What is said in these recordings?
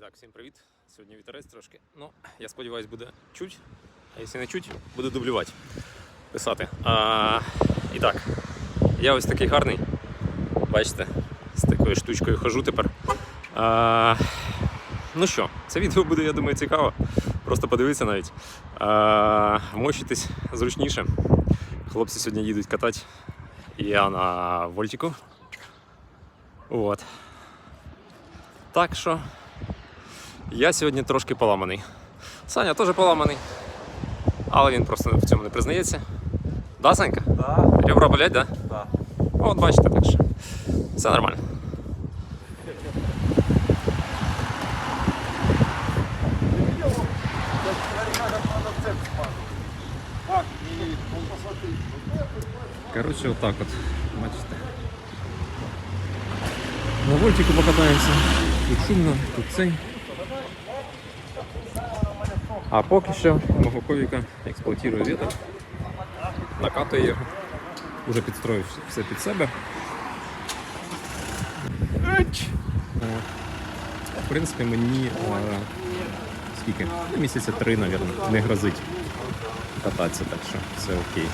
І так, всім привіт. Сьогодні вітерець трошки. Ну, я сподіваюся, буде чуть. А якщо не чуть, буду дублювати. Писати. А, і так, я ось такий гарний. Бачите, з такою штучкою хожу тепер. А, ну що, це відео буде, я думаю, цікаво. Просто подивитися навіть. А, мощитись зручніше. Хлопці сьогодні їдуть катати. Я на Вольтіку. От. Так що я сьогодні трошки поламаний. Саня теж поламаний. Але він просто в цьому не признається. Да, Санька? Да, Ребра болять, да? да. От бачите, так що. Все нормально. Так, і он посмотри. Коротше, отак от. Бачите. На вольтику покатаємося. Тут шумно, тут цей. А поки що мого ковіка експлуатує вітер. Накатує його. Уже підстроїв все під себе. В принципі, мені е, скільки? Ну, Місяця три, мабуть, не грозить кататися, так що все окей.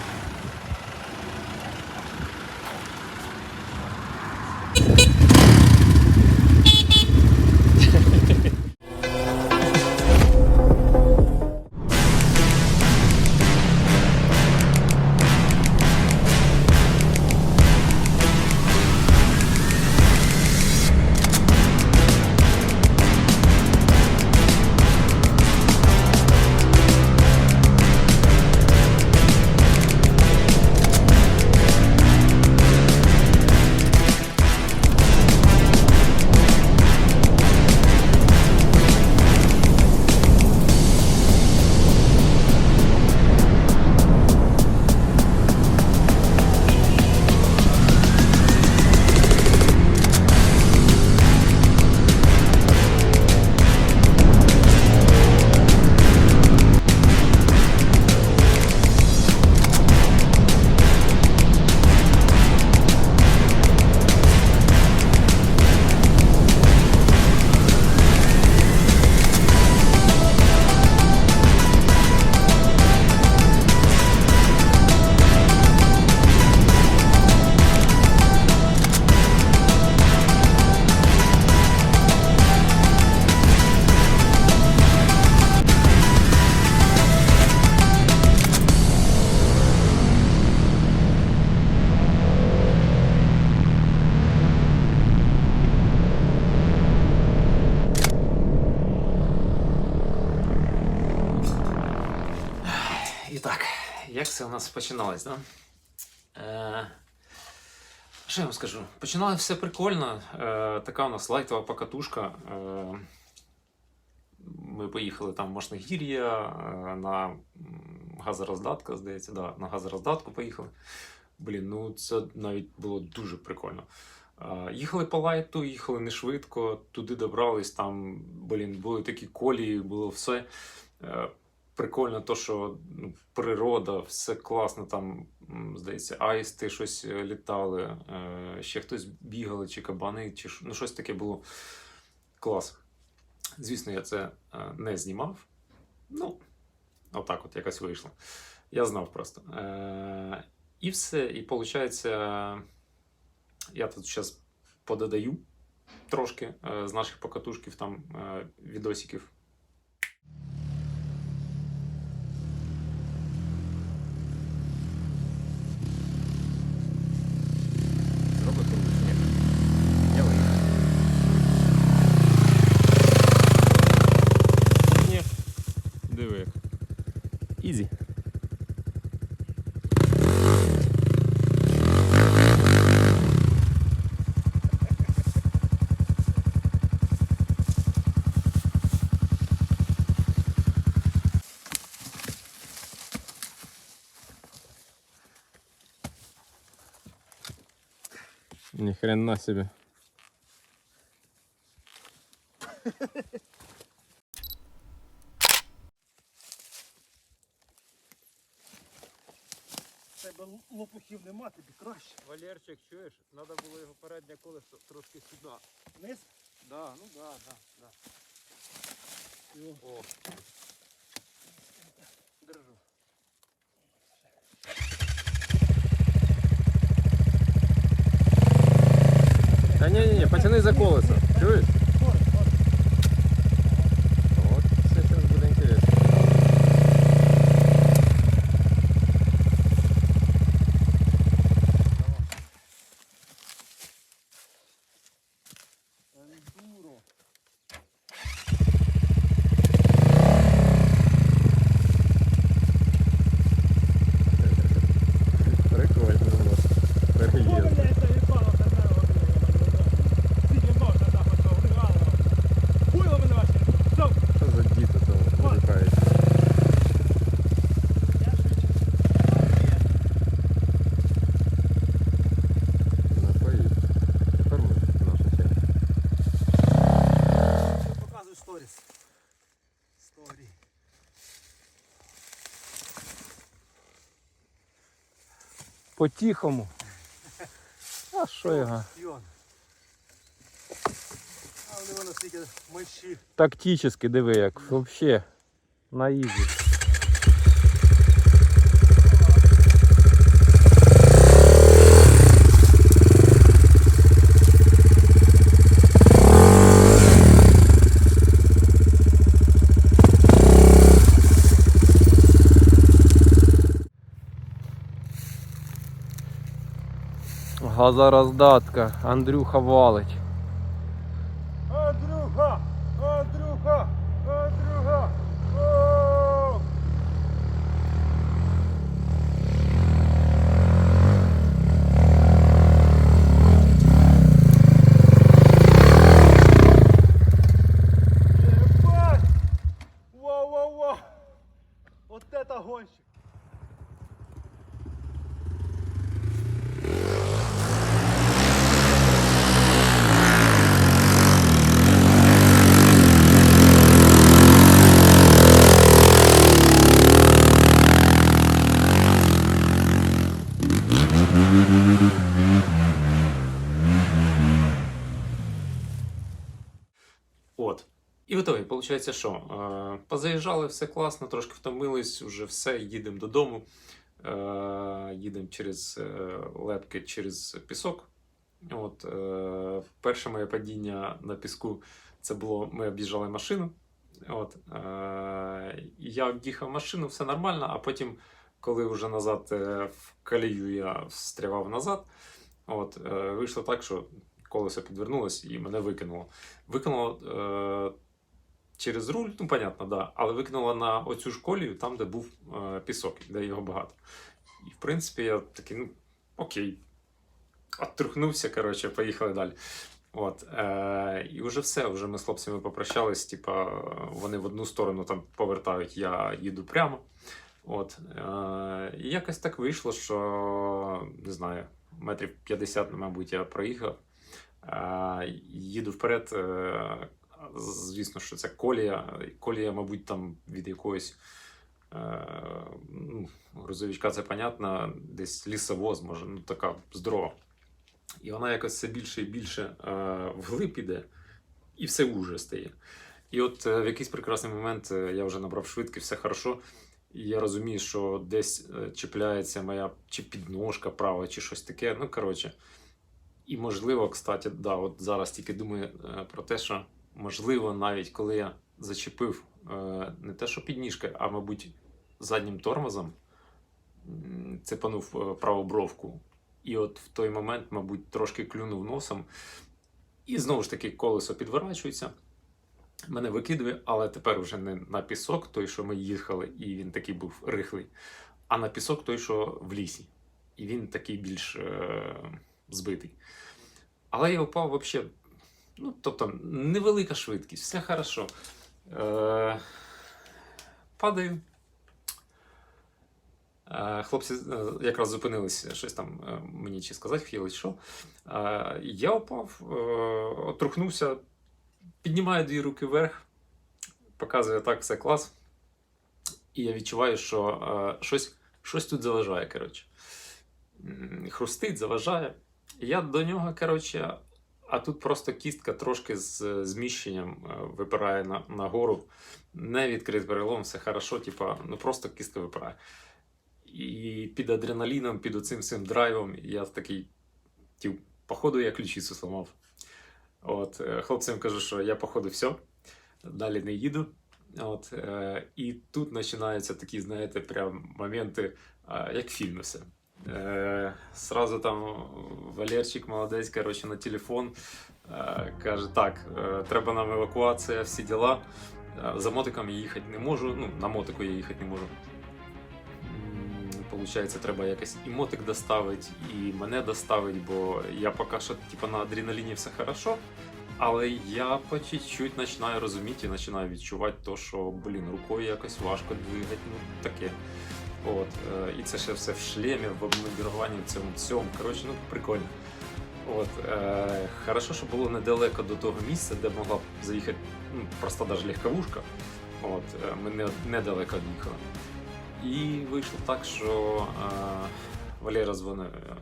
Нас починалось, да? Е, що я вам скажу? Починалося все прикольно. Е, така у нас лайтова покатушка. Е, ми поїхали там в Машногір'я е, на газороздатка, здається, да, на газороздатку поїхали. Блін, ну це навіть було дуже прикольно. Е, Їхали по лайту, їхали не швидко, туди добрались, там, блін, були такі колії, було все. Е, Прикольно, то, що ну, природа, все класно, там, здається, аїсти щось е, літали, е, ще хтось бігали, чи кабани, чи ну, щось таке було. Клас. Звісно, я це е, не знімав. Ну, отак от якось вийшло. Я знав просто. І все. І виходить, я тут зараз пододаю трошки з наших покатушків, там відосиків. Ни хрена себе. тебе лопухів нема, тобі краще. Валерчик, чуєш, треба було його переднє колесо трошки сюди. Вниз? Да, ну да, да, да. О. Держу. Ні, потяни за колесо. Чуєш? Скоро, скоро. От це зараз буде інтересно. Ендуро. Прикольно у нас. Переїзд. Що за діти там вилікають? Напоїть. Тепер ми, наша черга. Показуй сторіс. Сторі. По-тихому. А що його? Йон. Воно стільки мощі. Тактически диви, як вообще на ізі. Газороздатка. Андрюха валить. Андрюха! Андрюха! Андрюха! О! Ебать! Вау-вау-вау! Вот это гонщик! От. Виходить, що е, позаїжджали, все класно, трошки втомились, вже все, їдемо додому. Е, їдемо через е, лепки, через пісок. От, перше моє падіння на піску це було: ми об'їжджали машину. От, я об'їхав машину, все нормально, а потім, коли вже назад в колію я встрявав назад, от, вийшло так, що колесо підвернулось і мене викинуло. Викинуло через руль, ну, понятно, да, але викинуло на оцю ж колію, там, де був е, пісок, де його багато. І, в принципі, я такий, ну, окей. Оттрухнувся, коротше, поїхали далі. От, е, і вже все, вже ми з хлопцями попрощались, типа, вони в одну сторону там повертають, я їду прямо. От, е, і якось так вийшло, що не знаю, метрів 50, мабуть, я проїхав. Е, їду вперед. Е, звісно, що це колія. Колія, мабуть, там від якогось е, ну, грузовичка, це понятно, десь лісовоз, може, ну така здорова. І вона якось все більше і більше е, вглиб іде, і все уже стає. І от е, в якийсь прекрасний момент я вже набрав швидкість, все хорошо. І я розумію, що десь чіпляється моя чи підножка права, чи щось таке. Ну, коротше. І можливо, кстати, да, от зараз тільки думаю про те, що можливо, навіть коли я зачепив е, не те, що підніжка, а мабуть, заднім тормозом цепанув е, праву бровку. І от в той момент, мабуть, трошки клюнув носом. І знову ж таки колесо підворачується. Мене викидує, але тепер вже не на пісок, той, що ми їхали, і він такий був рихлий, а на пісок той, що в лісі. І він такий більш е, збитий. Але я впав взагалі. Ну, тобто, невелика швидкість, все хорошо. Е, падаю. Е, хлопці е, якраз зупинились, щось там е, мені чи сказати хотіли, що. Е, я впав, е, отрухнувся, піднімаю дві руки вверх, показує так, все клас. І я відчуваю, що е, щось, щось тут заважає. коротше. Хрустить, заважає. Я до нього, коротше, А тут просто кістка трошки з зміщенням е, випирає на, нагору. Не відкритий перелом, все хорошо, типа, ну просто кістка випирає. І під адреналіном, під оцим цим драйвом я такий, тіп, походу, я ключицю сломав. От, е, хлопцям кажу, що я, походу, все, далі не їду. От, е, і тут починаються такі, знаєте, прям моменти, як в фільмі все. Е, сразу там Валерчик молодець, коротше, на телефон е, каже: так, е, треба нам евакуація, всі діла. Е, за мотиком я їхати не можу. Ну, на мотику я їхати не можу. Получається, треба якось і мотик доставити, і мене доставити, бо я поки що типу, на адреналіні все хорошо. Але я по чуть-чуть починаю розуміти і починаю відчувати то, що блін, рукою якось важко двигати, ну таке. От, і це ще все в шлемі, в обмундируванні, в цьому цьому. Коротше, ну прикольно. От, е, хорошо, що було недалеко до того місця, де могла б заїхати ну, просто навіть легковушка. От, е, ми не, недалеко їхали. І вийшло так, що е, Валера дзвонив е,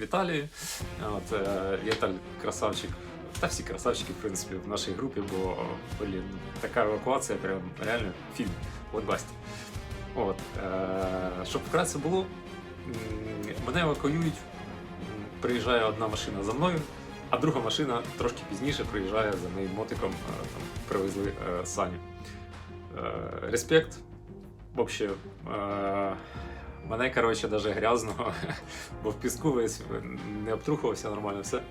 Віталію. От, е, Віталь красавчик. Та всі красавчики, в принципі, в нашій групі, бо блін, така евакуація, прям реально фільм. От басті. От, е, щоб вкратце було, мене евакуюють, приїжджає одна машина за мною, а друга машина трошки пізніше приїжджає за нею мотиком, е, там, привезли е, Саню. Е, респект. Е, мене, коротше, даже грязного, бо в піску весь не обтрухувався нормально все.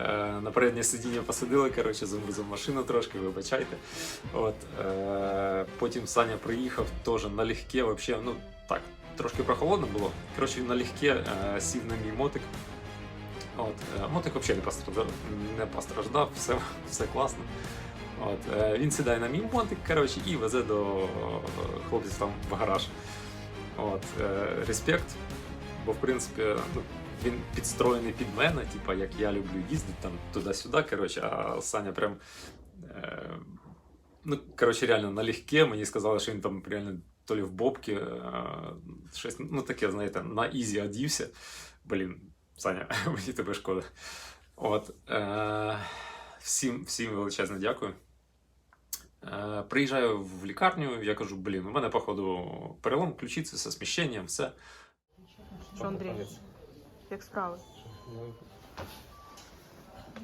Е, на переднє сидіння посадили, коротше, замурзав машину трошки, вибачайте. От, е, потім Саня приїхав теж налегке, вообще, ну так, трошки прохолодно було. Коротше, він налегке е, сів на мій мотик. От, е, мотик взагалі не постраждав, не постраждав, все, все класно. От, е, він сідає на мій мотик, коротше, і везе до е, хлопців там в гараж. От, е, респект, бо в принципі, ну, він підстроєний під мене, типа, як я люблю їздити там туди-сюди, коротше, а Саня прям. Е, ну, коротше, реально налегке. Мені сказали, що він там реально то лі в бобки, е, щось, ну таке, знаєте, на ізі одівся. Блін, Саня, мені тебе шкода. От, е, всім, всім величезне дякую. Е, приїжджаю в лікарню, я кажу, блін, у мене, походу, перелом ключиці зі сміщенням, все. Що, Андрій? Як справи?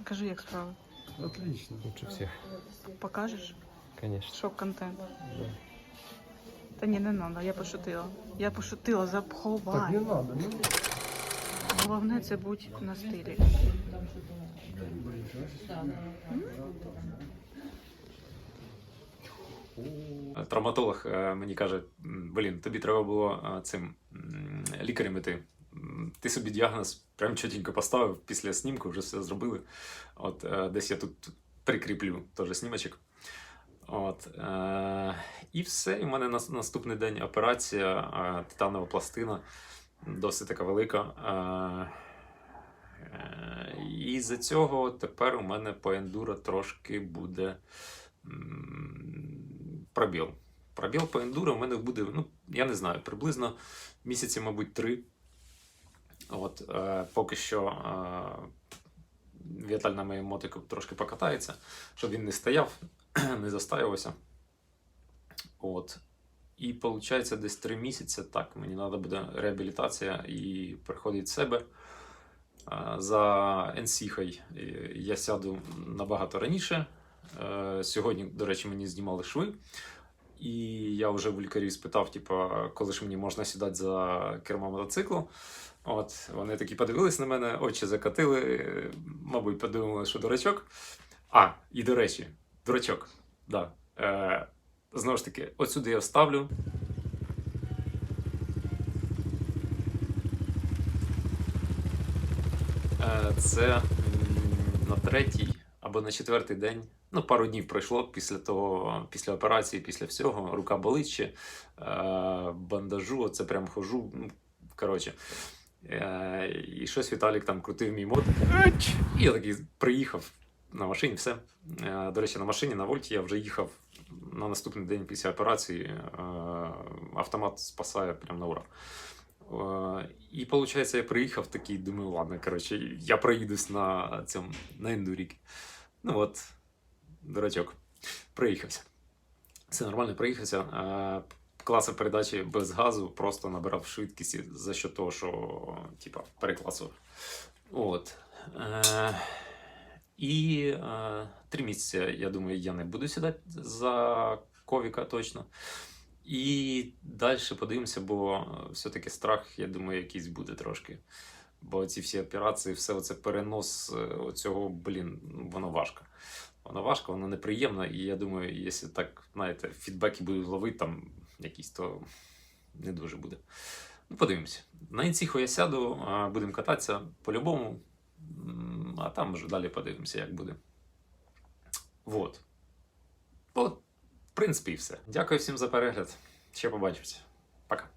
Кажи, як справи. Отлично. Лучше всех, Покажеш? конечно. Що контент? Та ні, не треба, я пошутила. Я пошутила, запховай. надо, ну. Головне це будь на стилі. Травматолог е, мені каже: «М, блін, тобі треба було е, цим м, лікарем іти. Ти собі діагноз прям чотенько поставив після снімку, вже все зробили. От е, десь я тут прикріплю теж снімочок. От, е, і все. І в мене нас, наступний день операція, е, титанова пластина, досить така велика. Е, е, і з-за цього тепер у мене по ендуро трошки буде пробіл. Пробіл по ендуро у мене буде, ну, я не знаю, приблизно місяці, мабуть, три. От, е, поки що е, Віталь на моєму мотику трошки покатається, щоб він не стояв, не застаювався. От. І виходить, десь три місяці так, мені треба буде реабілітація і приходить себе. Е, За NC я сяду набагато раніше. Е, Сьогодні, до речі, мені знімали шви. І я вже в лікарів спитав, типу, коли ж мені можна сідати за кермо мотоциклу. От, вони такі подивились на мене, очі закатили, мабуть, подумали, що дурачок. А, і до речі, дурачок. Да. Е, знову ж таки, от сюди я вставлю. Е, Це на третій або на четвертий день. Ну, пару днів пройшло після того, після операції, після всього. Рука болить ще, е, бандажу, оце прям хожу. Ну, коротше. Е, і щось Віталік там крутив мій мод. І я такий приїхав на машині, все. Е, до речі, на машині на Вольті я вже їхав на наступний день після операції. Е, автомат спасає прямо на ура. Е, І виходить, я приїхав такий, думаю, ладно, коротше, я проїдусь на цьому на ендуріки. Ну от, дурачок, приїхався. Все нормально приїхався. Е, Класи передачі без газу, просто набирав швидкість за що того, що типа, перекласував. От. Е, і е, три місяці, я думаю, я не буду сідати за ковіка точно. І далі подивимося, бо все-таки страх, я думаю, якийсь буде трошки. Бо ці всі операції, все це перенос е, оцього, блін, ну, воно важко. Воно важко, воно неприємно, і я думаю, якщо так, знаєте, фідбеки будуть ловити там якісь, то не дуже буде. Ну, подивимося. На інціху я сяду, будемо кататися по-любому, а там вже далі подивимося, як буде. Вот. От, в принципі, і все. Дякую всім за перегляд. Ще побачимося. Пока.